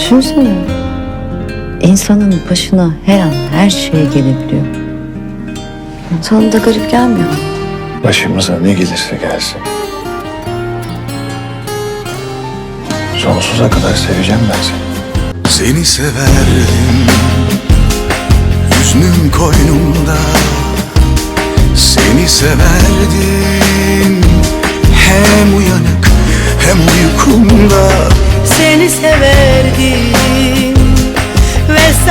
Düşünsene. İnsanın başına her an her şey gelebiliyor. Sana da garip gelmiyor mu? Başımıza ne gelirse gelsin. Sonsuza kadar seveceğim ben seni. Seni severdim Hüznüm koynumda Seni severdim Hem uyanık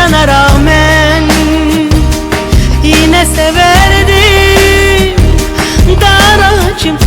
olmasına rağmen Yine severdim. Daracım